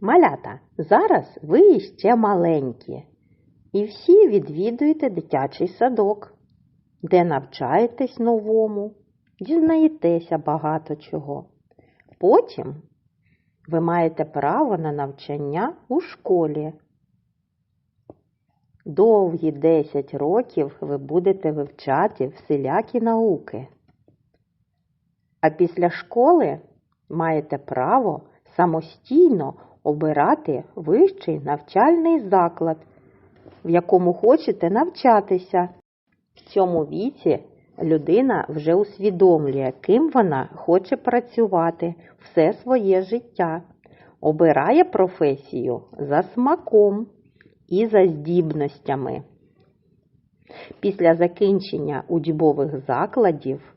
Малята, зараз ви ще маленькі, і всі відвідуєте дитячий садок, де навчаєтесь новому, дізнаєтеся багато чого. Потім ви маєте право на навчання у школі. Довгі 10 років ви будете вивчати всілякі науки. А після школи маєте право самостійно обирати вищий навчальний заклад, в якому хочете навчатися. В цьому віці людина вже усвідомлює, ким вона хоче працювати все своє життя, обирає професію за смаком і за здібностями. Після закінчення учбових закладів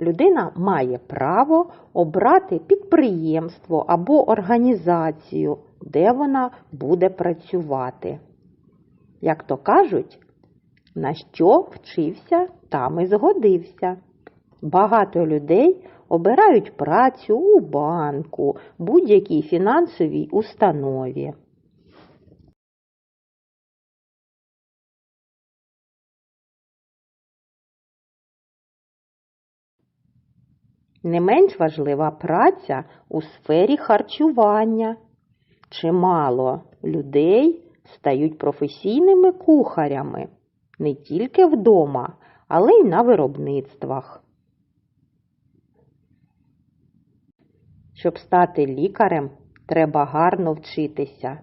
людина має право обрати підприємство або організацію, де вона буде працювати. Як то кажуть, на що вчився, там і згодився. Багато людей обирають працю у банку, будь-якій фінансовій установі. Не менш важлива праця у сфері харчування. Чимало людей стають професійними кухарями не тільки вдома, але й на виробництвах. Щоб стати лікарем, треба гарно вчитися.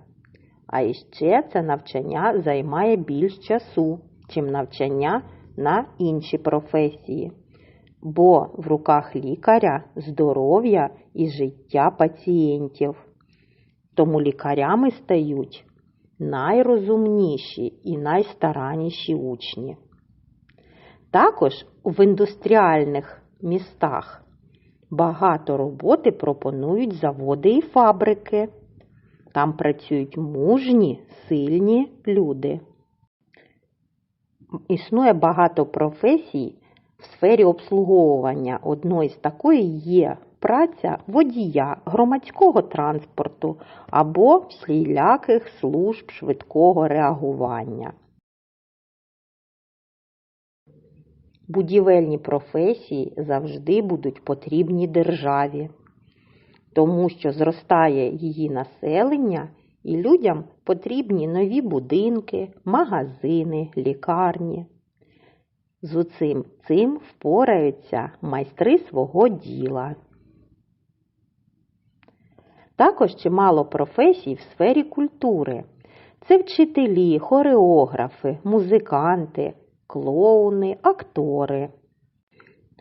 А іще це навчання займає більш часу, чим навчання на інші професії. Бо в руках лікаря здоров'я і життя пацієнтів. Тому лікарями стають найрозумніші і найстаранніші учні. Також в індустріальних містах багато роботи пропонують заводи і фабрики. Там працюють мужні, сильні люди. Існує багато професій в сфері обслуговування. Одною з такої є праця водія громадського транспорту або всіляких служб швидкого реагування. Будівельні професії завжди будуть потрібні державі, тому що зростає її населення і людям потрібні нові будинки, магазини, лікарні. З усім цим впораються майстри свого діла. Також чимало професій в сфері культури. Це вчителі, хореографи, музиканти, клоуни, актори.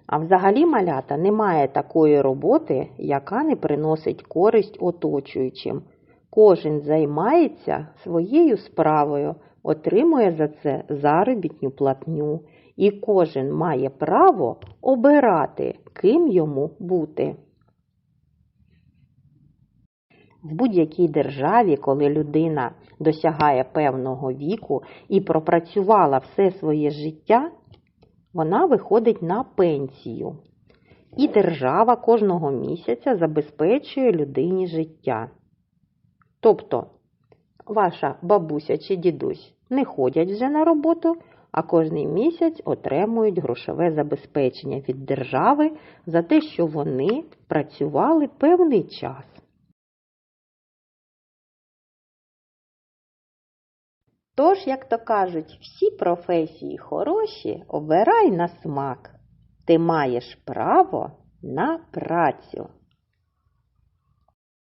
А взагалі малята немає такої роботи, яка не приносить користь оточуючим. Кожен займається своєю справою, отримує за це заробітню платню, і кожен має право обирати, ким йому бути. В будь-якій державі, коли людина досягає певного віку і пропрацювала все своє життя, вона виходить на пенсію. І держава кожного місяця забезпечує людині життя. Тобто, ваша бабуся чи дідусь не ходять вже на роботу, а кожний місяць отримують грошове забезпечення від держави за те, що вони працювали певний час. Тож, як то кажуть, всі професії хороші обирай на смак. Ти маєш право на працю.